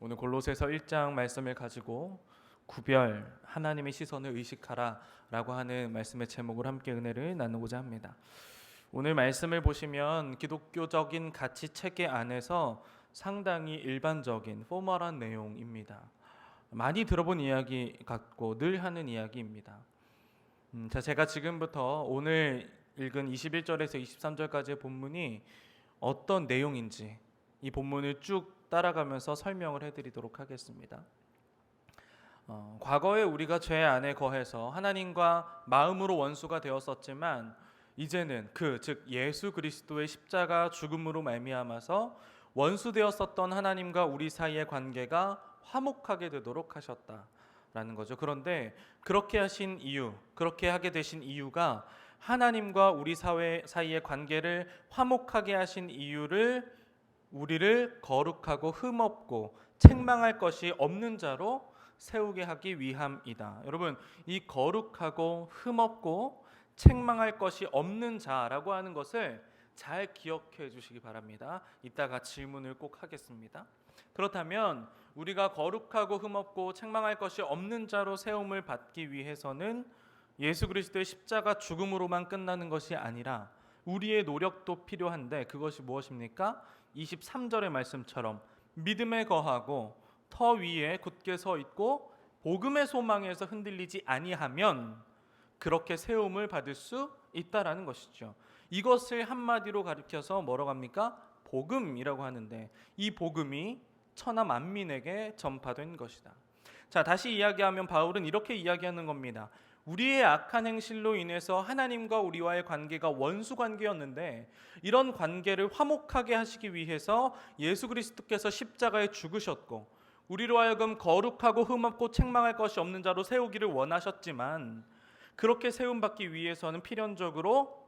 오늘 골로새서 1장 말씀을 가지고 구별 하나님의 시선을 의식하라라고 하는 말씀의 제목을 함께 은혜를 나누고자 합니다. 오늘 말씀을 보시면 기독교적인 가치 체계 안에서 상당히 일반적인 포멀한 내용입니다. 많이 들어본 이야기 같고 늘 하는 이야기입니다. 음, 자, 제가 지금부터 오늘 읽은 21절에서 23절까지의 본문이 어떤 내용인지 이 본문을 쭉 따라가면서 설명을 해드리도록 하겠습니다. 어, 과거에 우리가 죄 안에 거해서 하나님과 마음으로 원수가 되었었지만 이제는 그 즉 예수 그리스도의 십자가 죽음으로 말미암아서 원수 되었었던 하나님과 우리 사이의 관계가 화목하게 되도록 하셨다라는 거죠. 그런데 그렇게 하신 이유, 그렇게 하게 되신 이유가 하나님과 우리 사회 사이의 관계를 화목하게 하신 이유를 우리를 거룩하고 흠없고 책망할 것이 없는 자로 세우게 하기 위함이다. 여러분, 이 거룩하고 흠없고 책망할 것이 없는 자라고 하는 것을 잘 기억해 주시기 바랍니다. 이따가 질문을 꼭 하겠습니다. 그렇다면 우리가 거룩하고 흠없고 책망할 것이 없는 자로 세움을 받기 위해서는 예수 그리스도의 십자가 죽음으로만 끝나는 것이 아니라 우리의 노력도 필요한데 그것이 무엇입니까? 23절의 말씀처럼 믿음에 거하고 터 위에 굳게 서 있고 복음의 소망에서 흔들리지 아니하면 그렇게 세움을 받을 수 있다라는 것이죠. 이것을 한마디로 가리켜서 뭐라고 합니까? 복음이라고 하는데 이 복음이 천하 만민에게 전파된 것이다. 자, 다시 이야기하면 바울은 이렇게 이야기하는 겁니다. 우리의 악한 행실로 인해서 하나님과 우리와의 관계가 원수 관계였는데 이런 관계를 화목하게 하시기 위해서 예수 그리스도께서 십자가에 죽으셨고 우리로 하여금 거룩하고 흠없고 책망할 것이 없는 자로 세우기를 원하셨지만 그렇게 세움 받기 위해서는 필연적으로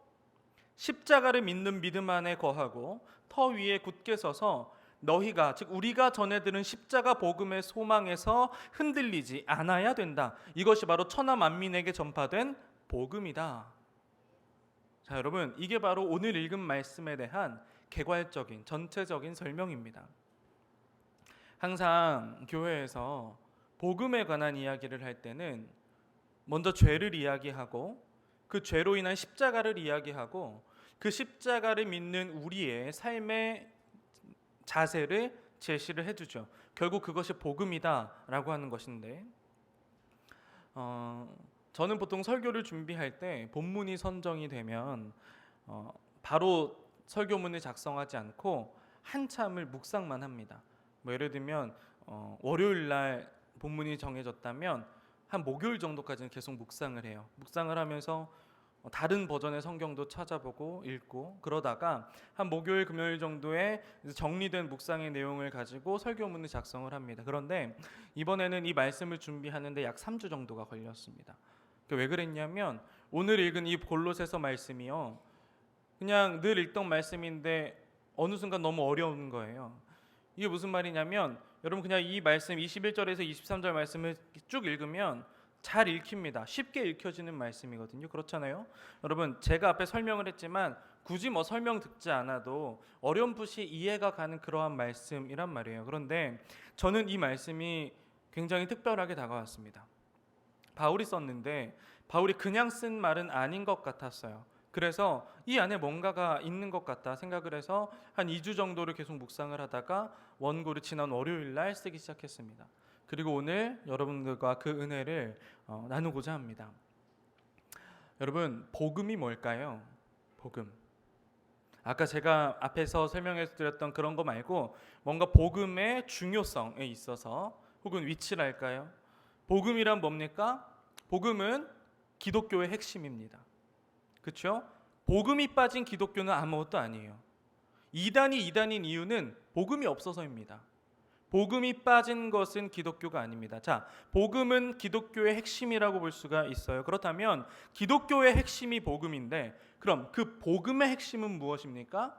십자가를 믿는 믿음 안에 거하고 터 위에 굳게 서서 너희가 즉 우리가 전해 들은 십자가 복음의 소망에서 흔들리지 않아야 된다. 이것이 바로 천하 만민에게 전파된 복음이다. 자, 여러분, 이게 바로 오늘 읽은 말씀에 대한 개괄적인 전체적인 설명입니다. 항상 교회에서 복음에 관한 이야기를 할 때는 먼저 죄를 이야기하고 그 죄로 인한 십자가를 이야기하고 그 십자가를 믿는 우리의 삶의 자세를 제시를 해주죠. 결국 그것이 복음이다라고 하는 것인데, 어, 저는 보통 설교를 준비할 때 본문이 선정이 되면 어, 바로 설교문을 작성하지 않고 한참을 묵상만 합니다. 뭐 예를 들면 어, 월요일 날 본문이 정해졌다면 한 목요일 정도까지는 계속 묵상을 해요. 묵상을 하면서 어, 다른 버전의 성경도 찾아보고 읽고 그러다가 한 목요일 금요일 정도에 정리된 묵상의 내용을 가지고 설교문을 작성을 합니다. 그런데 이번에는 이 말씀을 준비하는데 약 3주 정도가 걸렸습니다. 왜 그랬냐면 오늘 읽은 이 골로새서 말씀이요. 그냥 늘 읽던 말씀인데 어느 순간 너무 어려운 거예요. 이게 무슨 말이냐면 여러분 그냥 이 말씀 21절에서 23절 말씀을 쭉 읽으면 잘 읽힙니다. 쉽게 읽혀지는 말씀이거든요. 그렇잖아요. 여러분 제가 앞에 설명을 했지만 굳이 뭐 설명 듣지 않아도 어렴풋이 이해가 가는 그러한 말씀이란 말이에요. 그런데 저는 이 말씀이 굉장히 특별하게 다가왔습니다. 바울이 썼는데 바울이 그냥 쓴 말은 아닌 것 같았어요. 그래서 이 안에 뭔가가 있는 것 같다 생각을 해서 한 2주 정도를 계속 묵상을 하다가 원고를 지난 월요일 날 쓰기 시작했습니다. 그리고 오늘 여러분들과 그 은혜를 어, 나누고자 합니다. 여러분 복음이 뭘까요? 복음. 아까 제가 앞에서 설명해 드렸던 그런 거 말고 뭔가 복음의 중요성에 있어서 혹은 위치랄까요? 복음이란 뭡니까? 복음은 기독교의 핵심입니다. 그렇죠? 복음이 빠진 기독교는 아무것도 아니에요. 이단이 이단인 이유는 복음이 없어서입니다. 복음이 빠진 것은 기독교가 아닙니다. 자, 복음은 기독교의 핵심이라고 볼 수가 있어요. 그렇다면 기독교의 핵심이 복음인데 그럼 그 복음의 핵심은 무엇입니까?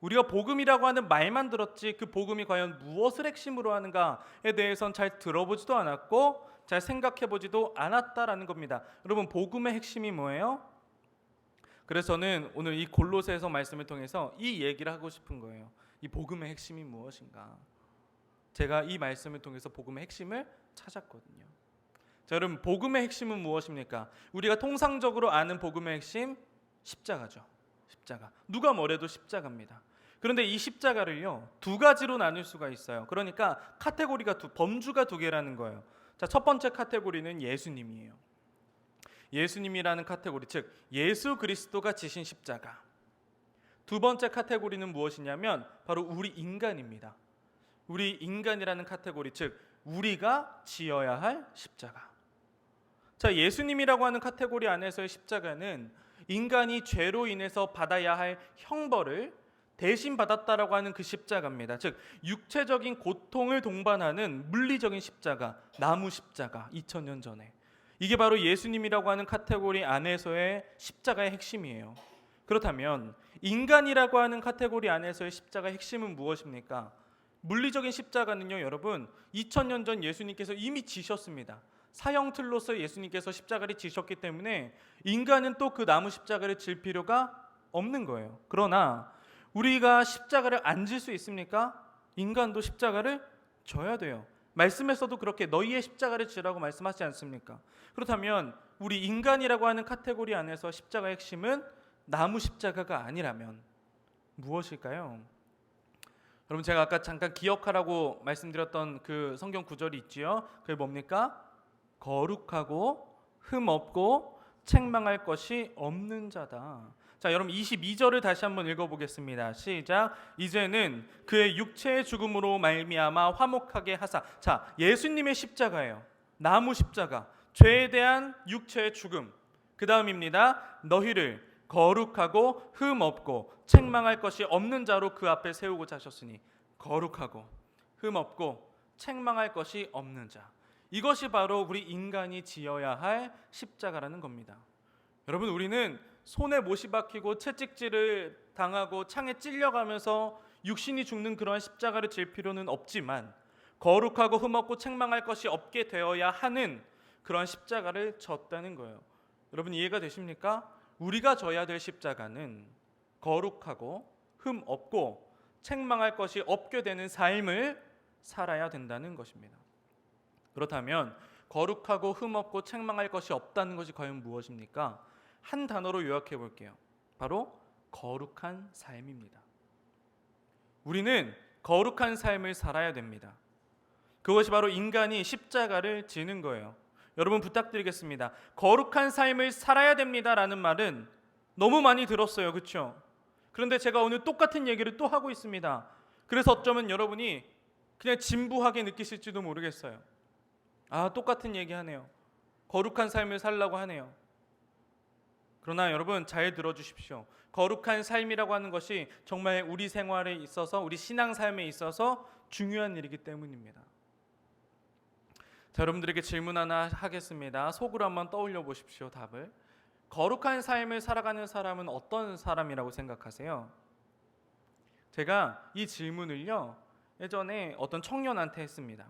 우리가 복음이라고 하는 말만 들었지 그 복음이 과연 무엇을 핵심으로 하는가에 대해서는 잘 들어보지도 않았고 잘 생각해 보지도 않았다라는 겁니다. 여러분 복음의 핵심이 뭐예요? 그래서는 오늘 이 골로새서 말씀을 통해서 이 얘기를 하고 싶은 거예요. 이 복음의 핵심이 무엇인가? 제가 이 말씀을 통해서 복음의 핵심을 찾았거든요. 자, 여러분 복음의 핵심은 무엇입니까? 우리가 통상적으로 아는 복음의 핵심 십자가죠. 십자가. 누가 뭐래도 십자가입니다. 그런데 이 십자가를요 두 가지로 나눌 수가 있어요. 그러니까 카테고리가 두 범주가 두 개라는 거예요. 자, 첫 번째 카테고리는 예수님이에요. 예수님이라는 카테고리, 즉 예수 그리스도가 지신 십자가. 두 번째 카테고리는 무엇이냐면 바로 우리 인간입니다. 우리 인간이라는 카테고리, 즉 우리가 지어야 할 십자가. 자, 예수님이라고 하는 카테고리 안에서의 십자가는 인간이 죄로 인해서 받아야 할 형벌을 대신 받았다라고 하는 그 십자가입니다. 즉 육체적인 고통을 동반하는 물리적인 십자가, 나무 십자가 2000년 전에. 이게 바로 예수님이라고 하는 카테고리 안에서의 십자가의 핵심이에요. 그렇다면 인간이라고 하는 카테고리 안에서의 십자가의 핵심은 무엇입니까? 물리적인 십자가는요, 여러분, 2000년 전 예수님께서 이미 지셨습니다. 사형틀로서 예수님께서 십자가를 지셨기 때문에 인간은 또 그 나무 십자가를 질 필요가 없는 거예요. 그러나 우리가 십자가를 안 질 수 있습니까? 인간도 십자가를 져야 돼요. 말씀에서도 그렇게 너희의 십자가를 지라고 말씀하지 않습니까? 그렇다면 우리 인간이라고 하는 카테고리 안에서 십자가의 핵심은 나무 십자가가 아니라면 무엇일까요? 여러분 제가 아까 잠깐 기억하라고 말씀드렸던 그 성경 구절이 있지요. 그게 뭡니까? 거룩하고 흠 없고 책망할 것이 없는 자다. 자, 여러분 22절을 다시 한번 읽어 보겠습니다. 시작. 이제는 그의 육체의 죽음으로 말미암아 화목하게 하사. 자, 예수님의 십자가예요. 나무 십자가. 죄에 대한 육체의 죽음. 그다음입니다. 너희를 거룩하고 흠 없고 책망할 것이 없는 자로 그 앞에 세우고자 하셨으니 거룩하고 흠 없고 책망할 것이 없는 자. 이것이 바로 우리 인간이 지어야 할 십자가라는 겁니다. 여러분 우리는 손에 못이 박히고 채찍질을 당하고 창에 찔려가면서 육신이 죽는 그러한 십자가를 질 필요는 없지만 거룩하고 흠없고 책망할 것이 없게 되어야 하는 그러한 십자가를 졌다는 거예요. 여러분 이해가 되십니까? 우리가 져야 될 십자가는 거룩하고 흠 없고 책망할 것이 없게 되는 삶을 살아야 된다는 것입니다. 그렇다면 거룩하고 흠 없고 책망할 것이 없다는 것이 과연 무엇입니까? 한 단어로 요약해 볼게요. 바로 거룩한 삶입니다. 우리는 거룩한 삶을 살아야 됩니다. 그것이 바로 인간이 십자가를 지는 거예요. 여러분 부탁드리겠습니다. 거룩한 삶을 살아야 됩니다라는 말은 너무 많이 들었어요. 그렇죠? 그런데 제가 오늘 똑같은 얘기를 또 하고 있습니다. 그래서 어쩌면 여러분이 그냥 진부하게 느끼실지도 모르겠어요. 아, 똑같은 얘기 하네요. 거룩한 삶을 살라고 하네요. 그러나 여러분 잘 들어주십시오. 거룩한 삶이라고 하는 것이 정말 우리 생활에 있어서 우리 신앙 삶에 있어서 중요한 일이기 때문입니다. 자, 여러분들에게 질문 하나 하겠습니다. 속으로 한번 떠올려 보십시오. 답을. 거룩한 삶을 살아가는 사람은 어떤 사람이라고 생각하세요? 제가 이 질문을요 예전에 어떤 청년한테 했습니다.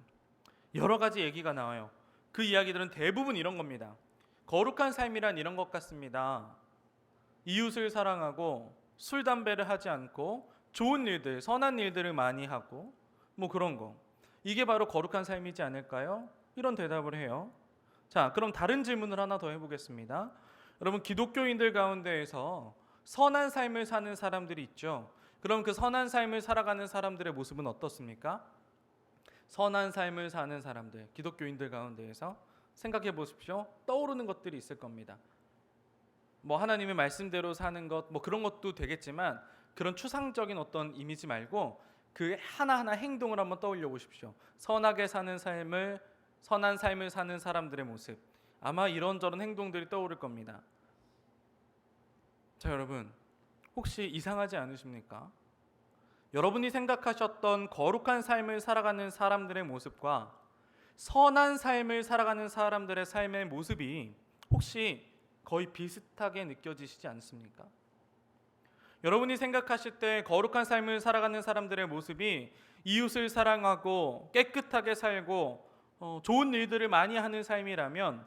여러 가지 얘기가 나와요. 그 이야기들은 대부분 이런 겁니다. 거룩한 삶이란 이런 것 같습니다. 이웃을 사랑하고 술 담배를 하지 않고 좋은 일들, 선한 일들을 많이 하고 뭐 그런 거. 이게 바로 거룩한 삶이지 않을까요? 이런 대답을 해요. 자, 그럼 다른 질문을 하나 더 해보겠습니다. 여러분 기독교인들 가운데에서 선한 삶을 사는 사람들이 있죠. 그럼 그 선한 삶을 살아가는 사람들의 모습은 어떻습니까? 선한 삶을 사는 사람들, 기독교인들 가운데에서 생각해 보십시오. 떠오르는 것들이 있을 겁니다. 뭐 하나님의 말씀대로 사는 것, 뭐 그런 것도 되겠지만 그런 추상적인 어떤 이미지 말고 그 하나하나 행동을 한번 떠올려 보십시오. 선하게 사는 삶을 선한 삶을 사는 사람들의 모습. 아마 이런저런 행동들이 떠오를 겁니다. 자, 여러분. 혹시 이상하지 않으십니까? 여러분이 생각하셨던 거룩한 삶을 살아가는 사람들의 모습과 선한 삶을 살아가는 사람들의 삶의 모습이 혹시 거의 비슷하게 느껴지시지 않습니까? 여러분이 생각하실 때 거룩한 삶을 살아가는 사람들의 모습이 이웃을 사랑하고 깨끗하게 살고 어, 좋은 일들을 많이 하는 삶이라면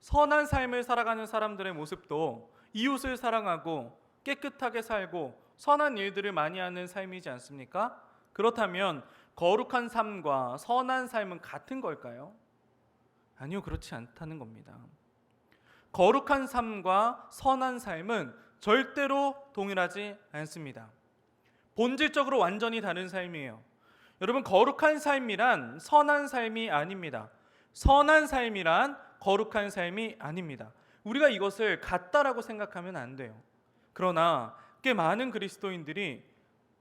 선한 삶을 살아가는 사람들의 모습도 이웃을 사랑하고 깨끗하게 살고 선한 일들을 많이 하는 삶이지 않습니까? 그렇다면 거룩한 삶과 선한 삶은 같은 걸까요? 아니요, 그렇지 않다는 겁니다. 거룩한 삶과 선한 삶은 절대로 동일하지 않습니다. 본질적으로 완전히 다른 삶이에요. 여러분, 거룩한 삶이란 선한 삶이 아닙니다. 선한 삶이란 거룩한 삶이 아닙니다. 우리가 이것을 같다라고 생각하면 안 돼요. 그러나 꽤 많은 그리스도인들이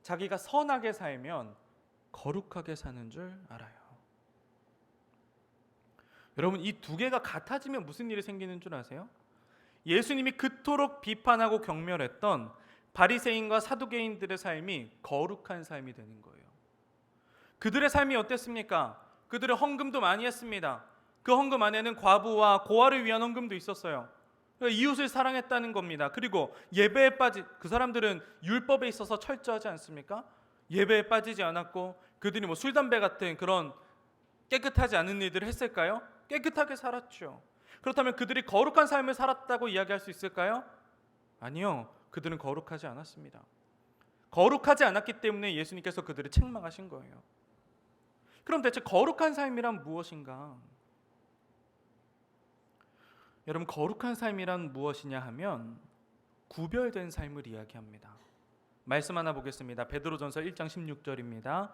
자기가 선하게 살면 거룩하게 사는 줄 알아요. 여러분 이 두 개가 같아지면 무슨 일이 생기는 줄 아세요? 예수님이 그토록 비판하고 경멸했던 바리새인과 사두개인들의 삶이 거룩한 삶이 되는 거예요. 그들의 삶이 어땠습니까? 그들의 헌금도 많이 했습니다. 그 헌금 안에는 과부와 고아를 위한 헌금도 있었어요. 그러니까 이웃을 사랑했다는 겁니다. 그리고 예배에 빠지 그 사람들은 율법에 있어서 철저하지 않습니까? 예배에 빠지지 않았고 그들이 뭐 술 담배 같은 그런 깨끗하지 않은 일들을 했을까요? 깨끗하게 살았죠. 그렇다면 그들이 거룩한 삶을 살았다고 이야기할 수 있을까요? 아니요. 그들은 거룩하지 않았습니다. 거룩하지 않았기 때문에 예수님께서 그들을 책망하신 거예요. 그럼 대체 거룩한 삶이란 무엇인가? 여러분 거룩한 삶이란 무엇이냐 하면 구별된 삶을 이야기합니다. 말씀 하나 보겠습니다. 베드로전서 1장 16절입니다.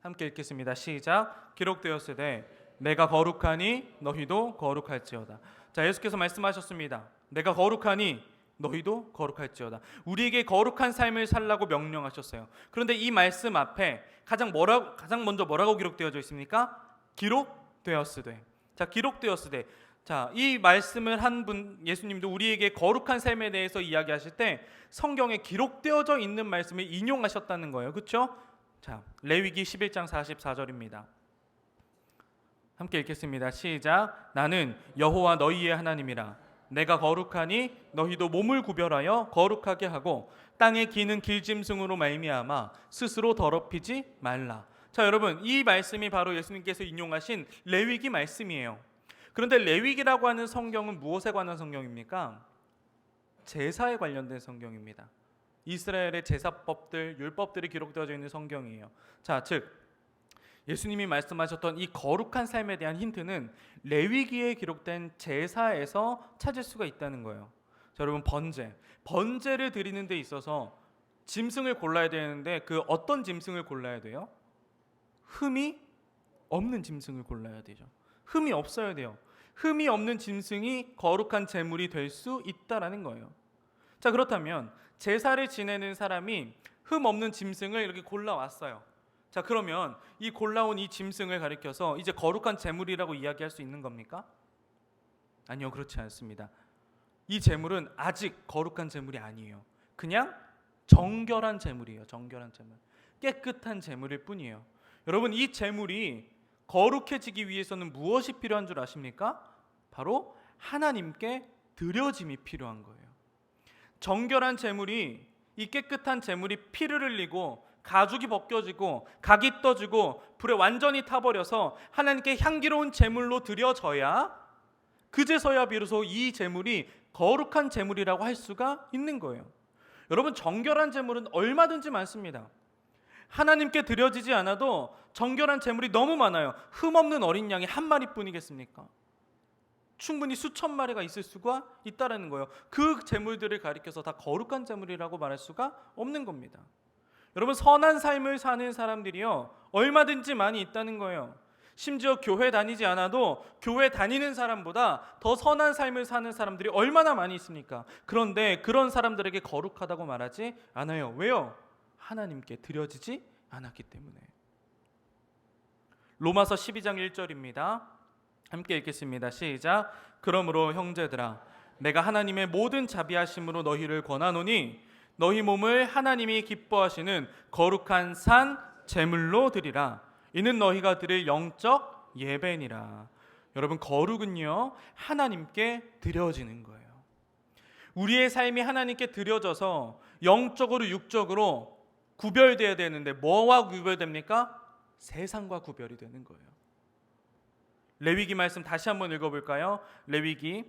함께 읽겠습니다. 시작. 기록되었으되 내가 거룩하니 너희도 거룩할지어다. 자, 예수께서 말씀하셨습니다. 내가 거룩하니 너희도 거룩할지어다. 우리에게 거룩한 삶을 살라고 명령하셨어요. 그런데 이 말씀 앞에 가장 뭐라 가장 먼저 뭐라고 기록되어져 있습니까? 기록되었으되. 자, 기록되었으되. 자, 이 말씀을 한 분 예수님도 우리에게 거룩한 삶에 대해서 이야기하실 때 성경에 기록되어져 있는 말씀을 인용하셨다는 거예요. 그렇죠? 자, 레위기 11장 44절입니다. 함께 읽겠습니다. 시작. 나는 여호와 너희의 하나님이라. 내가 거룩하니 너희도 몸을 구별하여 거룩하게 하고 땅에 기는 길짐승으로 말미암아 스스로 더럽히지 말라. 자, 여러분, 이 말씀이 바로 예수님께서 인용하신 레위기 말씀이에요. 그런데 레위기라고 하는 성경은 무엇에 관한 성경입니까? 제사에 관련된 성경입니다. 이스라엘의 제사법들, 율법들이 기록되어져 있는 성경이에요. 자, 즉 예수님이 말씀하셨던 이 거룩한 삶에 대한 힌트는 레위기에 기록된 제사에서 찾을 수가 있다는 거예요. 자, 여러분 번제, 번제를 드리는 데 있어서 짐승을 골라야 되는데 그 어떤 짐승을 골라야 돼요? 흠이 없는 짐승을 골라야 되죠. 흠이 없어야 돼요. 흠이 없는 짐승이 거룩한 제물이 될 수 있다라는 거예요. 자, 그렇다면 제사를 지내는 사람이 흠 없는 짐승을 이렇게 골라왔어요. 자, 그러면 이 골라온 이 짐승을 가리켜서 이제 거룩한 제물이라고 이야기할 수 있는 겁니까? 아니요, 그렇지 않습니다. 이 제물은 아직 거룩한 제물이 아니에요. 그냥 정결한 제물이에요. 정결한 제물. 깨끗한 제물일 뿐이에요. 여러분, 이 제물이 거룩해지기 위해서는 무엇이 필요한 줄 아십니까? 바로 하나님께 드려짐이 필요한 거예요. 정결한 제물이 이 깨끗한 제물이 피를 흘리고 가죽이 벗겨지고 각이 떠지고 불에 완전히 타버려서 하나님께 향기로운 제물로 드려져야 그제서야 비로소 이 제물이 거룩한 제물이라고 할 수가 있는 거예요. 여러분 정결한 제물은 얼마든지 많습니다. 하나님께 드려지지 않아도 정결한 제물이 너무 많아요. 흠 없는 어린 양이 한 마리뿐이겠습니까? 충분히 수천 마리가 있을 수가 있다라는 거예요. 그 제물들을 가리켜서 다 거룩한 제물이라고 말할 수가 없는 겁니다. 여러분 선한 삶을 사는 사람들이요 얼마든지 많이 있다는 거예요. 심지어 교회 다니지 않아도 교회 다니는 사람보다 더 선한 삶을 사는 사람들이 얼마나 많이 있습니까? 그런데 그런 사람들에게 거룩하다고 말하지 않아요. 왜요? 하나님께 드려지지 않았기 때문에. 로마서 12장 1절입니다. 함께 읽겠습니다. 시작. 그러므로 형제들아 내가 하나님의 모든 자비하심으로 너희를 권하노니 너희 몸을 하나님이 기뻐하시는 거룩한 산 제물로 드리라. 이는 너희가 드릴 영적 예배니라. 여러분 거룩은요 하나님께 드려지는 거예요. 우리의 삶이 하나님께 드려져서 영적으로 육적으로 구별돼야 되는데 뭐와 구별됩니까? 세상과 구별이 되는 거예요. 레위기 말씀 다시 한번 읽어볼까요? 레위기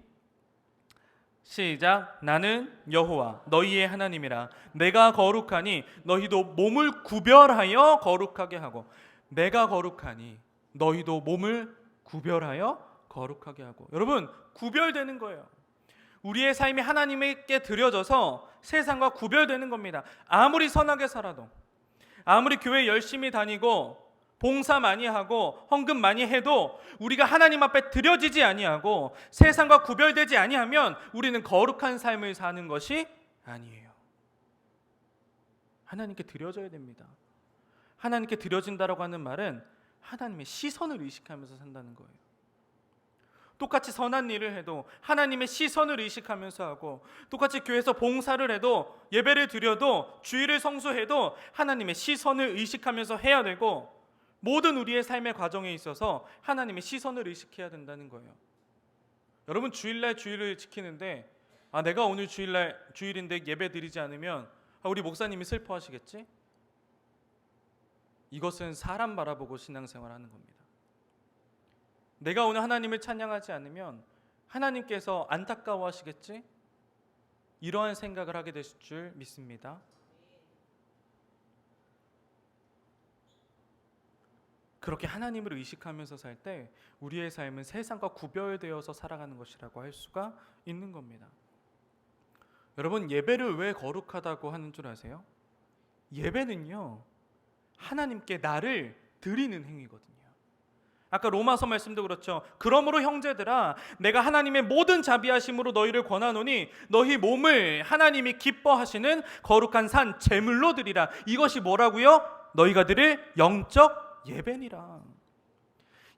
시작. 나는 여호와 너희의 하나님이라. 내가 거룩하니 너희도 몸을 구별하여 거룩하게 하고 내가 거룩하니 너희도 몸을 구별하여 거룩하게 하고. 여러분, 구별되는 거예요. 우리의 삶이 하나님께 드려져서 세상과 구별되는 겁니다. 아무리 선하게 살아도 아무리 교회 열심히 다니고 봉사 많이 하고 헌금 많이 해도 우리가 하나님 앞에 드려지지 아니하고 세상과 구별되지 아니하면 우리는 거룩한 삶을 사는 것이 아니에요. 하나님께 드려져야 됩니다. 하나님께 드려진다라고 하는 말은 하나님의 시선을 의식하면서 산다는 거예요. 똑같이 선한 일을 해도 하나님의 시선을 의식하면서 하고 똑같이 교회에서 봉사를 해도 예배를 드려도 주일을 성수해도 하나님의 시선을 의식하면서 해야 되고 모든 우리의 삶의 과정에 있어서 하나님의 시선을 의식해야 된다는 거예요. 여러분 주일날 주일을 지키는데 아 내가 오늘 주일날 주일인데 예배 드리지 않으면 아, 우리 목사님이 슬퍼하시겠지? 이것은 사람 바라보고 신앙생활 하는 겁니다. 내가 오늘 하나님을 찬양하지 않으면 하나님께서 안타까워하시겠지? 이러한 생각을 하게 되실 줄 믿습니다. 그렇게 하나님을 의식하면서 살 때 우리의 삶은 세상과 구별되어서 살아가는 것이라고 할 수가 있는 겁니다. 여러분 예배를 왜 거룩하다고 하는 줄 아세요? 예배는요 하나님께 나를 드리는 행위거든요. 아까 로마서 말씀도 그렇죠. 그러므로 형제들아 내가 하나님의 모든 자비하심으로 너희를 권하노니 너희 몸을 하나님이 기뻐하시는 거룩한 산 제물로 드리라. 이것이 뭐라고요? 너희가 드릴 영적 예배니라.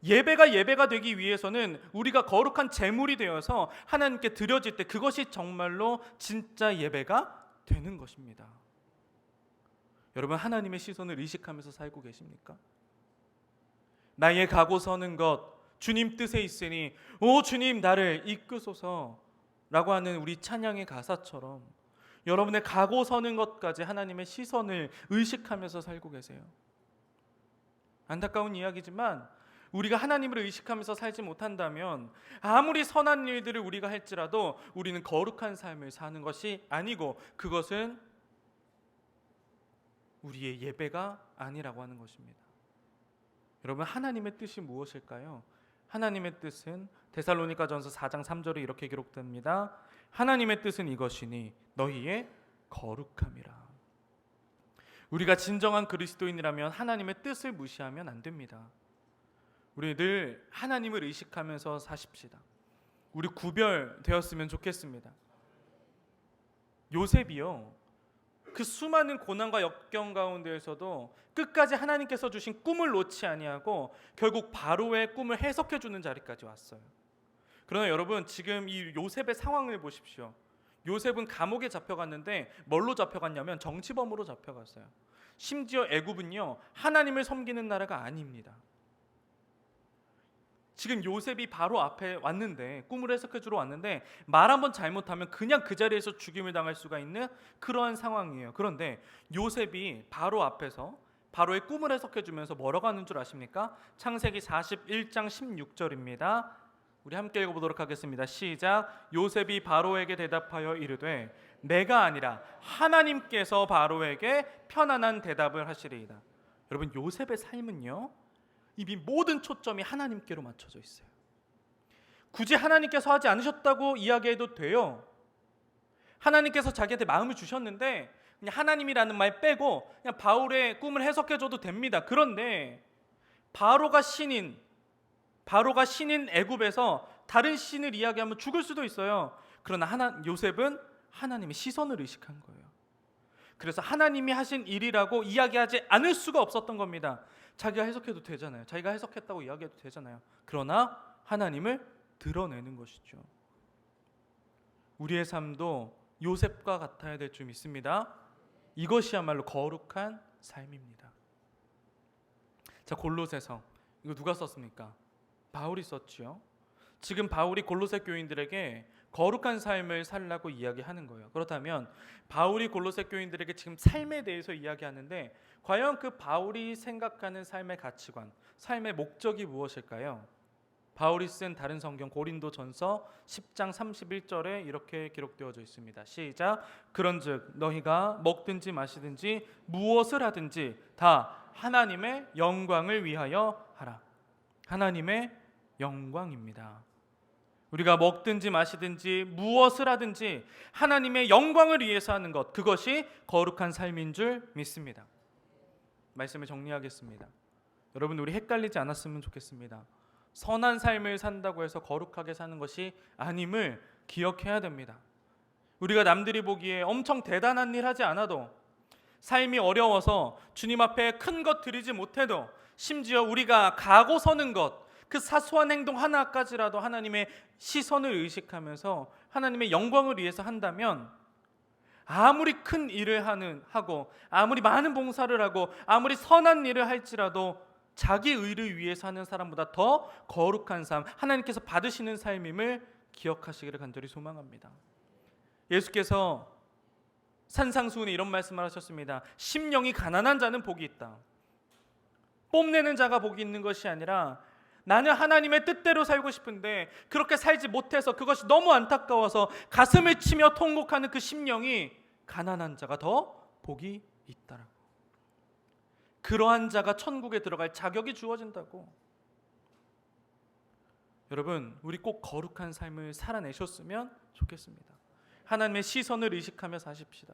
예배가 예배가 되기 위해서는 우리가 거룩한 제물이 되어서 하나님께 드려질 때 그것이 정말로 진짜 예배가 되는 것입니다. 여러분 하나님의 시선을 의식하면서 살고 계십니까? 나의 가고 서는 것 주님 뜻에 있으니 오 주님 나를 이끄소서라고 하는 우리 찬양의 가사처럼 여러분의 가고 서는 것까지 하나님의 시선을 의식하면서 살고 계세요. 안타까운 이야기지만 우리가 하나님을 의식하면서 살지 못한다면 아무리 선한 일들을 우리가 할지라도 우리는 거룩한 삶을 사는 것이 아니고 그것은 우리의 예배가 아니라고 하는 것입니다. 여러분 하나님의 뜻이 무엇일까요? 하나님의 뜻은 데살로니가전서 4장 3절에 이렇게 기록됩니다. 하나님의 뜻은 이것이니 너희의 거룩함이라. 우리가 진정한 그리스도인이라면 하나님의 뜻을 무시하면 안 됩니다. 우리 늘 하나님을 의식하면서 사십시다. 우리 구별되었으면 좋겠습니다. 요셉이요. 그 수많은 고난과 역경 가운데에서도 끝까지 하나님께서 주신 꿈을 놓지 아니하고 결국 바로의 꿈을 해석해 주는 자리까지 왔어요. 그러나 여러분 지금 이 요셉의 상황을 보십시오. 요셉은 감옥에 잡혀갔는데 뭘로 잡혀갔냐면 정치범으로 잡혀갔어요. 심지어 애굽은요 하나님을 섬기는 나라가 아닙니다. 지금 요셉이 바로 앞에 왔는데 꿈을 해석해 주러 왔는데 말 한번 잘못하면 그냥 그 자리에서 죽임을 당할 수가 있는 그러한 상황이에요. 그런데 요셉이 바로 앞에서 바로의 꿈을 해석해 주면서 뭐라고 하는 줄 아십니까? 창세기 41장 16절입니다. 우리 함께 읽어 보도록 하겠습니다. 시작. 요셉이 바로에게 대답하여 이르되 내가 아니라 하나님께서 바로에게 편안한 대답을 하시리이다. 여러분 요셉의 삶은요. 이미 모든 초점이 하나님께로 맞춰져 있어요. 굳이 하나님께서 하지 않으셨다고 이야기해도 돼요. 하나님께서 자기한테 마음을 주셨는데 그냥 하나님이라는 말 빼고 그냥 바울의 꿈을 해석해 줘도 됩니다. 그런데 바로가 신인 바로가 신인 애굽에서 다른 신을 이야기하면 죽을 수도 있어요. 그러나 하나 요셉은 하나님의 시선을 의식한 거예요. 그래서 하나님이 하신 일이라고 이야기하지 않을 수가 없었던 겁니다. 자기가 해석해도 되잖아요. 자기가 해석했다고 이야기해도 되잖아요. 그러나 하나님을 드러내는 것이죠. 우리의 삶도 요셉과 같아야 될 줄 믿습니다. 이것이야말로 거룩한 삶입니다. 자 골로새서 이거 누가 썼습니까? 바울이 썼지요. 지금 바울이 골로새 교인들에게 거룩한 삶을 살라고 이야기하는 거예요. 그렇다면 바울이 골로새 교인들에게 지금 삶에 대해서 이야기하는데 과연 그 바울이 생각하는 삶의 가치관, 삶의 목적이 무엇일까요? 바울이 쓴 다른 성경 고린도전서 10장 31절에 이렇게 기록되어져 있습니다. 시작. 그런즉 너희가 먹든지 마시든지 무엇을 하든지 다 하나님의 영광을 위하여 하라. 하나님의 영광입니다. 우리가 먹든지 마시든지 무엇을 하든지 하나님의 영광을 위해서 하는 것 그것이 거룩한 삶인 줄 믿습니다. 말씀을 정리하겠습니다. 여러분 우리 헷갈리지 않았으면 좋겠습니다. 선한 삶을 산다고 해서 거룩하게 사는 것이 아님을 기억해야 됩니다. 우리가 남들이 보기에 엄청 대단한 일 하지 않아도 삶이 어려워서 주님 앞에 큰 것 드리지 못해도 심지어 우리가 가고 서는 것, 그 사소한 행동 하나까지라도 하나님의 시선을 의식하면서 하나님의 영광을 위해서 한다면 아무리 큰 일을 하는 하고 아무리 많은 봉사를 하고 아무리 선한 일을 할지라도 자기 의를 위해서 하는 사람보다 더 거룩한 삶, 하나님께서 받으시는 삶임을 기억하시기를 간절히 소망합니다. 예수께서 산상수훈에 이런 말씀을 하셨습니다. 심령이 가난한 자는 복이 있다. 뽐내는 자가 복이 있는 것이 아니라 나는 하나님의 뜻대로 살고 싶은데 그렇게 살지 못해서 그것이 너무 안타까워서 가슴을 치며 통곡하는 그 심령이 가난한 자가 더 복이 있다라고. 그러한 자가 천국에 들어갈 자격이 주어진다고. 여러분, 우리 꼭 거룩한 삶을 살아내셨으면 좋겠습니다. 하나님의 시선을 의식하며 사십시다.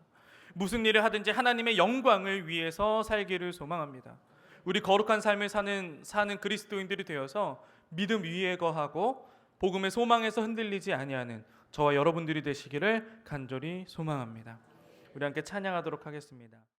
무슨 일을 하든지 하나님의 영광을 위해서 살기를 소망합니다. 우리 거룩한 삶을 사는 사는 그리스도인들이 되어서 믿음 위에 거하고 복음의 소망에서 흔들리지 아니하는 저와 여러분들이 되시기를 간절히 소망합니다. 우리 함께 찬양하도록 하겠습니다.